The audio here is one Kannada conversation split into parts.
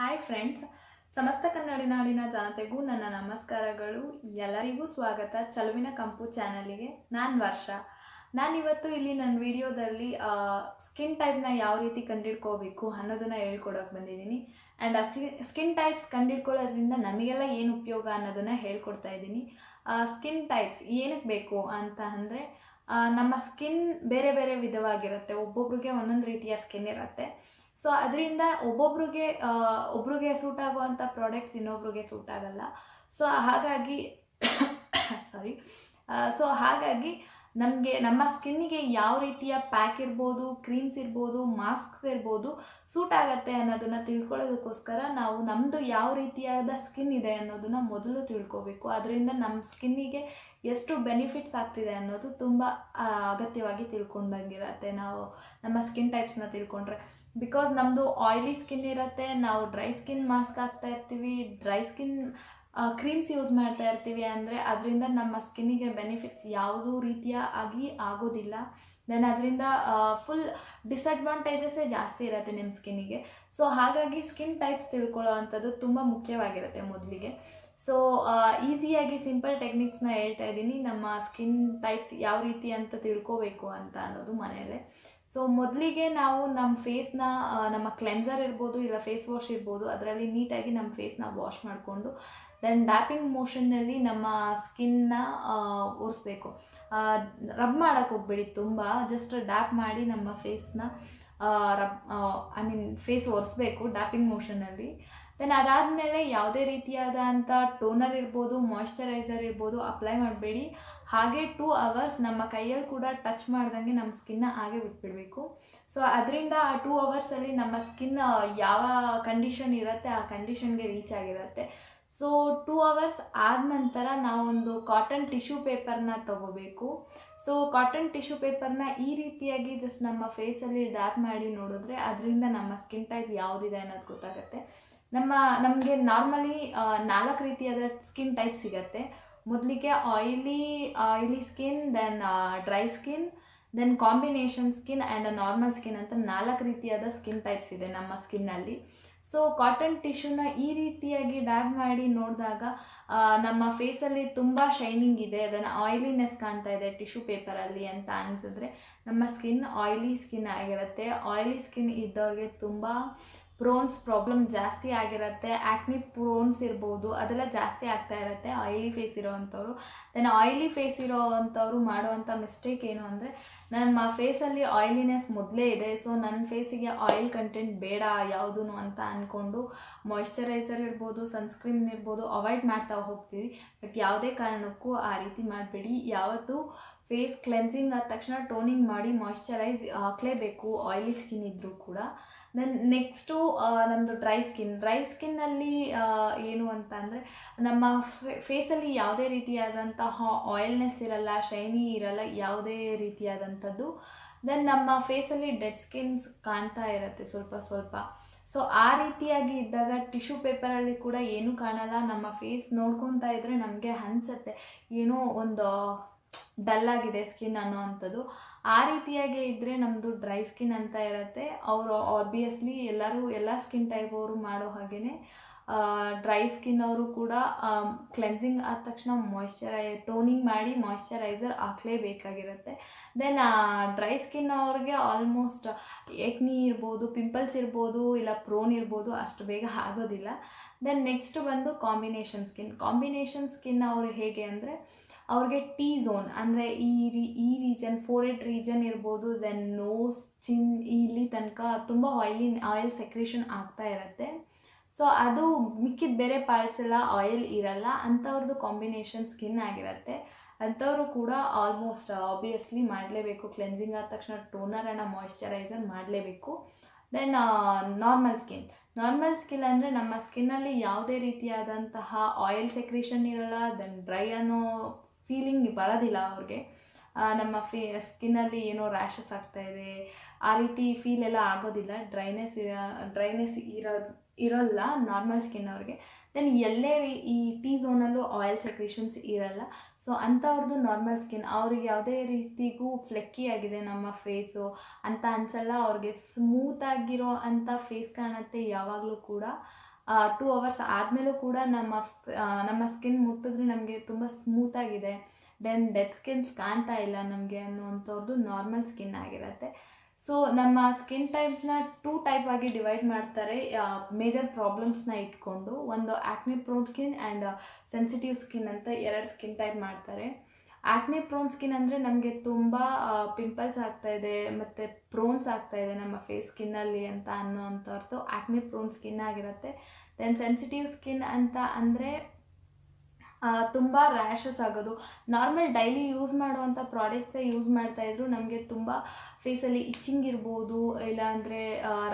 ಹಾಯ್ ಫ್ರೆಂಡ್ಸ್ ಸಮಸ್ತ ಕನ್ನಡಿ ನಾಡಿನ ಜನತೆಗೂ ನನ್ನ ನಮಸ್ಕಾರಗಳು. ಎಲ್ಲರಿಗೂ ಸ್ವಾಗತ ಚಲುವಿನ ಕಂಪು ಚಾನಲಿಗೆ. ನಾನು ವರ್ಷ. ನಾನಿವತ್ತು ಇಲ್ಲಿ ನನ್ನ ವಿಡಿಯೋದಲ್ಲಿ ಸ್ಕಿನ್ ಟೈಪ್ನ ಯಾವ ರೀತಿ ಕಂಡಿಡ್ಕೋಬೇಕು ಅನ್ನೋದನ್ನ ಹೇಳ್ಕೊಡೋಕೆ ಬಂದಿದ್ದೀನಿ. ಆ್ಯಂಡ್ ಆ ಸ್ಕಿನ್ ಟೈಪ್ಸ್ ಕಂಡಿಡ್ಕೊಳ್ಳೋದ್ರಿಂದ ನಮಗೆಲ್ಲ ಏನು ಉಪಯೋಗ ಅನ್ನೋದನ್ನು ಹೇಳ್ಕೊಡ್ತಾ ಇದ್ದೀನಿ. ಸ್ಕಿನ್ ಟೈಪ್ಸ್ ಏನಕ್ಕೆ ಬೇಕು ಅಂತ ಅಂದರೆ ನಮ್ಮ ಸ್ಕಿನ್ ಬೇರೆ ಬೇರೆ ವಿಧವಾಗಿರುತ್ತೆ. ಒಬ್ಬೊಬ್ರಿಗೆ ಒಂದೊಂದು ರೀತಿಯ ಸ್ಕಿನ್ ಇರುತ್ತೆ. ಸೊ ಅದರಿಂದ ಒಬ್ಬೊಬ್ರಿಗೆ ಒಬ್ರಿಗೆ ಸೂಟ್ ಆಗುವಂಥ ಪ್ರಾಡಕ್ಟ್ಸ್ ಇನ್ನೊಬ್ರಿಗೆ ಸೂಟ್ ಆಗಲ್ಲ. ಸೊ ಹಾಗಾಗಿ ಸಾರಿ ಸೊ ಹಾಗಾಗಿ ನಮಗೆ, ನಮ್ಮ ಸ್ಕಿನ್ನಿಗೆ ಯಾವ ರೀತಿಯ ಪ್ಯಾಕ್ ಇರ್ಬೋದು, ಕ್ರೀಮ್ಸ್ ಇರ್ಬೋದು, ಮಾಸ್ಕ್ಸ್ ಇರ್ಬೋದು ಸೂಟ್ ಆಗುತ್ತೆ ಅನ್ನೋದನ್ನು ತಿಳ್ಕೊಳ್ಳೋದಕ್ಕೋಸ್ಕರ ನಾವು ನಮ್ಮದು ಯಾವ ರೀತಿಯಾದ ಸ್ಕಿನ್ ಇದೆ ಅನ್ನೋದನ್ನು ಮೊದಲು ತಿಳ್ಕೊಬೇಕು. ಅದರಿಂದ ನಮ್ಮ ಸ್ಕಿನ್ನಿಗೆ ಎಷ್ಟು ಬೆನಿಫಿಟ್ಸ್ ಆಗ್ತಿದೆ ಅನ್ನೋದು ತುಂಬ ಅಗತ್ಯವಾಗಿ ತಿಳ್ಕೊಂಡಂಗಿರತ್ತೆ ನಾವು ನಮ್ಮ ಸ್ಕಿನ್ ಟೈಪ್ಸ್ನ ತಿಳ್ಕೊಂಡ್ರೆ. ಬಿಕಾಸ್ ನಮ್ಮದು ಆಯ್ಲಿ ಸ್ಕಿನ್ ಇರುತ್ತೆ, ನಾವು ಡ್ರೈ ಸ್ಕಿನ್ ಮಾಸ್ಕ್ ಹಾಕ್ತಾ ಇರ್ತೀವಿ. ಡ್ರೈ ಸ್ಕಿನ್ ಕ್ರೀಮ್ಸ್ ಯೂಸ್ ಮಾಡ್ತಾ ಇರ್ತೀವಿ ಅಂದರೆ ಅದರಿಂದ ನಮ್ಮ ಸ್ಕಿನ್ನಿಗೆ ಬೆನಿಫಿಟ್ಸ್ ಯಾವುದೂ ರೀತಿಯ ಆಗಿ ಆಗೋದಿಲ್ಲ. ದೆನ್ ಅದರಿಂದ ಫುಲ್ ಡಿಸ್ಅಡ್ವಾಂಟೇಜಸ್ಸೇ ಜಾಸ್ತಿ ಇರುತ್ತೆ ನಿಮ್ಮ ಸ್ಕಿನ್ನಿಗೆ ಸೊ ಹಾಗಾಗಿ ಸ್ಕಿನ್ ಟೈಪ್ಸ್ ತಿಳ್ಕೊಳ್ಳೋ ಅಂಥದ್ದು ತುಂಬ ಮುಖ್ಯವಾಗಿರುತ್ತೆ ಮೊದಲಿಗೆ. ಸೊ ಈಸಿಯಾಗಿ ಸಿಂಪಲ್ ಟೆಕ್ನಿಕ್ಸ್ನ ಹೇಳ್ತಾ ಇದ್ದೀನಿ. ನಮ್ಮ ಸ್ಕಿನ್ ಟೈಪ್ಸ್ ಯಾವ ರೀತಿ ಅಂತ ತಿಳ್ಕೋಬೇಕು ಅಂತ ಅನ್ನೋದು ಮನೆಯಲ್ಲೇ. ಸೊ ಮೊದಲಿಗೆ ನಾವು ನಮ್ಮ ಫೇಸ್ನ ನಮ್ಮ ಕ್ಲೆನ್ಸರ್ ಇರ್ಬೋದು, ಇಲ್ಲ ಫೇಸ್ ವಾಶ್ ಇರ್ಬೋದು, ಅದರಲ್ಲಿ ನೀಟಾಗಿ ನಮ್ಮ ಫೇಸ್ನ ವಾಶ್ ಮಾಡಿಕೊಂಡು ದೆನ್ ಡ್ಯಾಪಿಂಗ್ ಮೋಷನ್ನಲ್ಲಿ ನಮ್ಮ ಸ್ಕಿನ್ನ ಒರೆಸ್ಬೇಕು ರಬ್ ಮಾಡೋಕ್ಕೆ ಹೋಗ್ಬೇಡಿ ತುಂಬ. ಜಸ್ಟ್ ಡ್ಯಾಪ್ ಮಾಡಿ ನಮ್ಮ ಫೇಸ್ನ ರಬ್ ಐ ಮೀನ್ ಫೇಸ್ ಒರೆಸ್ಬೇಕು ಡ್ಯಾಪಿಂಗ್ ಮೋಷನ್ನಲ್ಲಿ ದೆನ್ ಅದಾದಮೇಲೆ ಯಾವುದೇ ರೀತಿಯಾದಂಥ ಟೋನರ್ ಇರ್ಬೋದು ಮಾಯಿಶ್ಚರೈಸರ್ ಇರ್ಬೋದು ಅಪ್ಲೈ ಮಾಡಬೇಡಿ. ಹಾಗೆ ಟೂ ಅವರ್ಸ್ ನಮ್ಮ ಕೈಯಲ್ಲಿ ಕೂಡ ಟಚ್ ಮಾಡ್ದಂಗೆ ನಮ್ಮ ಸ್ಕಿನ್ನ ಹಾಗೆ ಬಿಟ್ಬಿಡಬೇಕು. ಸೊ ಅದರಿಂದ ಆ ಟೂ ಅವರ್ಸಲ್ಲಿ ನಮ್ಮ ಸ್ಕಿನ್ ಯಾವ ಕಂಡೀಷನ್ ಇರುತ್ತೆ ಆ ಕಂಡೀಷನ್ಗೆ ರೀಚ್ ಆಗಿರುತ್ತೆ. ಸೊ ಟೂ ಅವರ್ಸ್ ಆದ ನಂತರ ನಾವೊಂದು ಕಾಟನ್ ಟಿಶ್ಯೂ ಪೇಪರ್ನ ತಗೋಬೇಕು. ಸೊ ಕಾಟನ್ ಟಿಶ್ಯೂ ಪೇಪರ್ನ ಈ ರೀತಿಯಾಗಿ ಜಸ್ಟ್ ನಮ್ಮ ಫೇಸಲ್ಲಿ ಡ್ಯಾಪ್ ಮಾಡಿ ನೋಡಿದ್ರೆ ಅದರಿಂದ ನಮ್ಮ ಸ್ಕಿನ್ ಟೈಪ್ ಯಾವುದಿದೆ ಅನ್ನೋದು ಗೊತ್ತಾಗುತ್ತೆ. ನಮ್ಮ, ನಮಗೆ ನಾರ್ಮಲಿ ನಾಲ್ಕು ರೀತಿಯಾದ ಸ್ಕಿನ್ ಟೈಪ್ ಸಿಗತ್ತೆ. ಮೊದಲಿಗೆ oily oily skin then dry skin then combination skin and normal skin ಅಂತ ನಾಲ್ಕು ರೀತಿಯಾದ ಸ್ಕಿನ್ ಟೈಪ್ಸ್ ಇದೆ ನಮ್ಮ ಸ್ಕಿನ್ನಲ್ಲಿ ಸೊ ಕಾಟನ್ ಟಿಶ್ಯೂನ ಈ ರೀತಿಯಾಗಿ ಡ್ಯಾಬ್ ಮಾಡಿ ನೋಡಿದಾಗ ನಮ್ಮ ಫೇಸಲ್ಲಿ ತುಂಬ ಶೈನಿಂಗ್ ಇದೆ. ಅದನ್ನು ಆಯಿಲಿನೆಸ್ ಕಾಣ್ತಾ ಇದೆ ಟಿಶ್ಯೂ ಪೇಪರಲ್ಲಿ ಅಂತ ಅನಿಸಿದ್ರೆ, ನಮ್ಮ ಸ್ಕಿನ್ ಆಯಿಲಿ ಸ್ಕಿನ್ ಆಗಿರುತ್ತೆ. ಆಯಿಲಿ ಸ್ಕಿನ್ ಇದ್ದವ್ರಿಗೆ ತುಂಬ ಪ್ರೋನ್ಸ್ ಪ್ರಾಬ್ಲಮ್ ಜಾಸ್ತಿ ಆಗಿರುತ್ತೆ. ಆ್ಯಕ್ನಿ ಪ್ರೋನ್ಸ್ ಇರ್ಬೋದು. ಅದೆಲ್ಲ ಜಾಸ್ತಿ ಆಗ್ತಾ ಇರುತ್ತೆ. ಆಯಿಲಿ ಫೇಸ್ ಇರೋವಂಥವ್ರು. ದೆನ್ ಆಯಿಲಿ ಫೇಸ್ ಇರೋವಂಥವ್ರು ಮಾಡುವಂಥ ಮಿಸ್ಟೇಕ್ ಏನು ಅಂದರೆ ನಮ್ಮ ಫೇಸಲ್ಲಿ ಆಯಿಲಿನೆಸ್ ಮೊದಲೇ ಇದೆ. ಸೊ ನನ್ನ ಫೇಸಿಗೆ ಆಯಿಲ್ ಕಂಟೆಂಟ್ ಬೇಡ ಯಾವುದೂ ಅಂತ ಅಂದ್ಕೊಂಡು ಮಾಯಿಶ್ಚರೈಸರ್ ಇರ್ಬೋದು ಸನ್ಸ್ಕ್ರೀನ್ ಇರ್ಬೋದು ಅವಾಯ್ಡ್ ಮಾಡ್ತಾ ಹೋಗ್ತೀವಿ. ಬಟ್ ಯಾವುದೇ ಕಾರಣಕ್ಕೂ ಆ ರೀತಿ ಮಾಡಬೇಡಿ. ಯಾವತ್ತೂ ಫೇಸ್ ಕ್ಲೆನ್ಸಿಂಗ್ ಆದ ತಕ್ಷಣ ಟೋನಿಂಗ್ ಮಾಡಿ ಮಾಯ್ಶ್ಚರೈಸ್ ಹಾಕಲೇಬೇಕು, ಆಯಿಲಿ ಸ್ಕಿನ್ ಇದ್ದರೂ ಕೂಡ. ದೆನ್ ನೆಕ್ಸ್ಟು ನಮ್ಮದು ಡ್ರೈ ಸ್ಕಿನ್. ಡ್ರೈ ಸ್ಕಿನ್ನಲ್ಲಿ ಏನು ಅಂತ ಅಂದರೆ, ನಮ್ಮ ಫೇಸಲ್ಲಿ ಯಾವುದೇ ರೀತಿಯಾದಂತಹ ಆಯಿಲ್ನೆಸ್ ಇರಲ್ಲ, ಶೈನಿ ಇರಲ್ಲ, ಯಾವುದೇ ರೀತಿಯಾದಂಥದ್ದು. ದೆನ್ ನಮ್ಮ ಫೇಸಲ್ಲಿ ಡೆಡ್ ಸ್ಕಿನ್ಸ್ ಕಾಣ್ತಾ ಇರುತ್ತೆ ಸ್ವಲ್ಪ ಸ್ವಲ್ಪ. ಸೊ, ಆ ರೀತಿಯಾಗಿ ಇದ್ದಾಗ ಟಿಶ್ಯೂ ಪೇಪರಲ್ಲಿ ಕೂಡ ಏನೂ ಕಾಣಲ್ಲ. ನಮ್ಮ ಫೇಸ್ ನೋಡ್ಕೊತಾ ಇದ್ದರೆ ನಮಗೆ ಅನಿಸುತ್ತೆ. ಏನೋ ಒಂದು ಡಲ್ ಆಗಿದೆ ಸ್ಕಿನ್ ಅನ್ನೋ ಅಂಥದ್ದು ಆ ರೀತಿಯಾಗಿ ಇದ್ದರೆ ನಮ್ಮದು ಡ್ರೈ ಸ್ಕಿನ್ ಅಂತ ಇರುತ್ತೆ. ಅವರು ಆಬ್ವಿಯಸ್ಲಿ ಎಲ್ಲರೂ ಎಲ್ಲ ಸ್ಕಿನ್ ಟೈಪ್ ಅವರು ಮಾಡೋ ಹಾಗೆಯೇ ಡ್ರೈ ಸ್ಕಿನ್ ಅವರು ಕೂಡ ಕ್ಲೆನ್ಸಿಂಗ್ ಆದ ತಕ್ಷಣ ಮಾಯ್ಶ್ಚರೈ ಟೋನಿಂಗ್ ಮಾಡಿ ಮಾಯ್ಶ್ಚರೈಸರ್ ಹಾಕ್ಲೇಬೇಕಾಗಿರುತ್ತೆ. ದೆನ್ ಡ್ರೈ ಸ್ಕಿನ್ ಅವ್ರಿಗೆ ಆಲ್ಮೋಸ್ಟ್ ಏಕ್ನಿ ಇರ್ಬೋದು ಪಿಂಪಲ್ಸ್ ಇರ್ಬೋದು, ಇಲ್ಲ ಪ್ರೋನ್ ಇರ್ಬೋದು ಅಷ್ಟು ಬೇಗ ಆಗೋದಿಲ್ಲ. ದೆನ್ ನೆಕ್ಸ್ಟ್ ಬಂದು ಕಾಂಬಿನೇಷನ್ ಸ್ಕಿನ್ ಕಾಂಬಿನೇಷನ್ ಸ್ಕಿನ್ ಅವರು ಹೇಗೆ ಅಂದರೆ ಅವ್ರಿಗೆ ಟಿ ಝೋನ್ ಅಂದರೆ ಈ ರೀ, ಈ ರೀಜನ್ ಫೋರೆಡ್ ರೀಜನ್ ಇರ್ಬೋದು ದೆನ್ ನೋಸ್ ಚಿನ್ ಇಲ್ಲಿ ತನಕ ತುಂಬ ಆಯಿಲಿ ಆಯಿಲ್ ಸೆಕ್ರೇಷನ್ ಆಗ್ತಾ ಇರುತ್ತೆ. ಸೊ ಅದು ಮಿಕ್ಕಿದ ಬೇರೆ ಪಾರ್ಟ್ಸ್ ಎಲ್ಲ ಆಯಿಲ್ ಇರಲ್ಲ ಅಂಥವ್ರದ್ದು ಕಾಂಬಿನೇಷನ್ ಸ್ಕಿನ್ ಆಗಿರುತ್ತೆ. ಅಂಥವರು ಕೂಡ ಆಲ್ಮೋಸ್ಟ್ ಆಬ್ವಿಯಸ್ಲಿ ಮಾಡಲೇಬೇಕು ಕ್ಲೆನ್ಸಿಂಗ್ ಆದ ತಕ್ಷಣ ಟೋನರ್ ಆ್ಯಂಡ್ ಮಾಯ್ಶ್ಚರೈಸರ್ ಮಾಡಲೇಬೇಕು. Then normal skin normal skin ಅಂದರೆ ನಮ್ಮ ಸ್ಕಿನ್ನಲ್ಲಿ ಯಾವುದೇ ರೀತಿಯಾದಂತಹ ಆಯಿಲ್ ಸೆಕ್ರೇಷನ್ ಇರಲ್ಲ ದೆನ್ ಡ್ರೈ ಅನ್ನೋ ಫೀಲಿಂಗ್ ಬರೋದಿಲ್ಲ ಅವ್ರಿಗೆ. ನಮ್ಮ ಫೇ, ಸ್ಕಿನ್ನಲ್ಲಿ ಏನೋ ರ್ಯಾಷಸ್ ಆಗ್ತಾ ಇದೆ. ಆ ರೀತಿ ಫೀಲ್ ಎಲ್ಲ ಆಗೋದಿಲ್ಲ. ಡ್ರೈನೆಸ್ ಡ್ರೈನೆಸ್ ಇರೋ, ಇರೋಲ್ಲ ನಾರ್ಮಲ್ ಸ್ಕಿನ್ ಅವ್ರಿಗೆ. ದೆನ್ ಎಲ್ಲೇ ಈ ಟಿ ಝೋನಲ್ಲೂ ಆಯಿಲ್ ಸೆಕ್ರೇಷನ್ಸ್ ಇರಲ್ಲ. ಸೊ ಅಂಥವ್ರದ್ದು ನಾರ್ಮಲ್ ಸ್ಕಿನ್ ಅವ್ರಿಗೆ ಯಾವುದೇ ರೀತಿಗೂ ಫ್ಲೆಕ್ಕಿ ಆಗಿದೆ ನಮ್ಮ ಫೇಸು ಅಂತ ಅನ್ಸಲ್ಲ. ಅವ್ರಿಗೆ ಸ್ಮೂತಾಗಿರೋ ಅಂಥ ಫೇಸ್ ಕಾಣುತ್ತೆ ಯಾವಾಗಲೂ ಕೂಡ. ಟೂ ಅವರ್ಸ್ ಆದಮೇಲೂ ಕೂಡ ನಮ್ಮ ನಮ್ಮ ಸ್ಕಿನ್ ಮುಟ್ಟಿದ್ರೆ ನಮಗೆ ತುಂಬ ಸ್ಮೂತಾಗಿದೆ ದೆನ್ ಡೆತ್ ಸ್ಕಿನ್ಸ್ ಕಾಣ್ತಾ ಇಲ್ಲ ನಮಗೆ ಅನ್ನುವಂಥವ್ರದ್ದು ನಾರ್ಮಲ್ ಸ್ಕಿನ್ ಆಗಿರುತ್ತೆ. ಸೊ ನಮ್ಮ ಸ್ಕಿನ್ ಟೈಪ್ನ ಟೂ ಟೈಪ್ ಆಗಿ ಡಿವೈಡ್ ಮಾಡ್ತಾರೆ ಮೇಜರ್ ಪ್ರಾಬ್ಲಮ್ಸ್ನ ಇಟ್ಕೊಂಡು. ಒಂದು acne prone skin and sensitive skin ಅಂತ ಎರಡು ಸ್ಕಿನ್ ಟೈಪ್ ಮಾಡ್ತಾರೆ. ಆ್ಯಕ್ನಿ ಪ್ರೋನ್ ಸ್ಕಿನ್ ಅಂದರೆ ನಮಗೆ ತುಂಬ ಪಿಂಪಲ್ಸ್ ಆಗ್ತಾ ಇದೆ, ಮತ್ತು ಪ್ರೋನ್ಸ್ ಆಗ್ತಾ ಇದೆ ನಮ್ಮ ಫೇಸ್ ಸ್ಕಿನ್ನಲ್ಲಿ ಅಂತ ಅನ್ನೋವಂಥವ್ರದ್ದು ಆ್ಯಕ್ನೆ ಪ್ರೋನ್ ಸ್ಕಿನ್ ಆಗಿರುತ್ತೆ. ದೆನ್ ಸೆನ್ಸಿಟಿವ್ ಸ್ಕಿನ್ ಅಂತ ಅಂದರೆ ತುಂಬ ರ್ಯಾಷಸ್ ಆಗೋದು. ನಾರ್ಮಲ್ ಡೈಲಿ ಯೂಸ್ ಮಾಡುವಂಥ ಪ್ರಾಡಕ್ಟ್ಸೇ ಯೂಸ್ ಮಾಡ್ತಾಯಿದ್ರು ನಮಗೆ ತುಂಬ ಫೇಸಲ್ಲಿ ಇಚ್ಚಿಂಗ್ ಇರ್ಬೋದು, ಇಲ್ಲಾಂದರೆ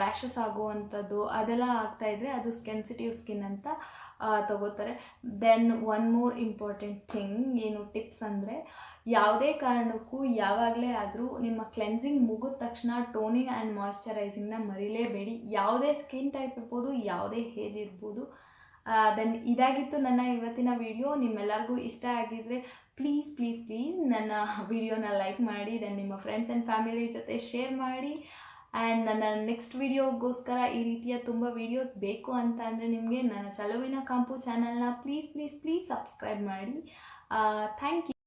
ರ್ಯಾಷಸ್ ಆಗುವಂಥದ್ದು ಅದೆಲ್ಲ ಆಗ್ತಾಯಿದ್ರೆ ಅದು ಸೆನ್ಸಿಟಿವ್ ಸ್ಕಿನ್ ಅಂತ ತಗೋತಾರೆ. Then one more important thing ಏನು ಟಿಪ್ಸ್ ಅಂದರೆ ಯಾವುದೇ ಕಾರಣಕ್ಕೂ ಯಾವಾಗಲೇ ಆದರೂ ನಿಮ್ಮ ಕ್ಲೆನ್ಸಿಂಗ್ ಮುಗಿದ ತಕ್ಷಣ ಟೋನಿಂಗ್ ಆ್ಯಂಡ್ ಮಾಯ್ಶ್ಚರೈಸಿಂಗ್ನ ಮರಿಲೇಬೇಡಿ. ಯಾವುದೇ ಸ್ಕಿನ್ ಟೈಪ್ ಇರ್ಬೋದು, ಯಾವುದೇ ಹೇಜ್ ಇರ್ಬೋದು. ದೆನ್, ಇದಾಗಿತ್ತು ನನ್ನ ಇವತ್ತಿನ ವಿಡಿಯೋ ನಿಮ್ಮೆಲ್ಲರಿಗೂ ಇಷ್ಟ ಆಗಿದ್ದರೆ ಪ್ಲೀಸ್ ಪ್ಲೀಸ್ ಪ್ಲೀಸ್ ನನ್ನ ವಿಡಿಯೋನ ಲೈಕ್ ಮಾಡಿ, ದೆನ್, ನಿಮ್ಮ ಫ್ರೆಂಡ್ಸ್ ಆ್ಯಂಡ್ ಫ್ಯಾಮಿಲಿ ಜೊತೆ ಶೇರ್ ಮಾಡಿ. ಆ್ಯಂಡ್ ನನ್ನ ನೆಕ್ಸ್ಟ್ ವಿಡಿಯೋಗೋಸ್ಕರ ಈ ರೀತಿಯ ತುಂಬ ವೀಡಿಯೋಸ್ ಬೇಕು ಅಂತ ಅಂದರೆ ನಿಮಗೆ ನನ್ನ ಚಲುವಿನ ಕಾಂಪು ಚಾನಲ್ನ ಪ್ಲೀಸ್ ಪ್ಲೀಸ್ ಪ್ಲೀಸ್ ಸಬ್ಸ್ಕ್ರೈಬ್ ಮಾಡಿ. Thank you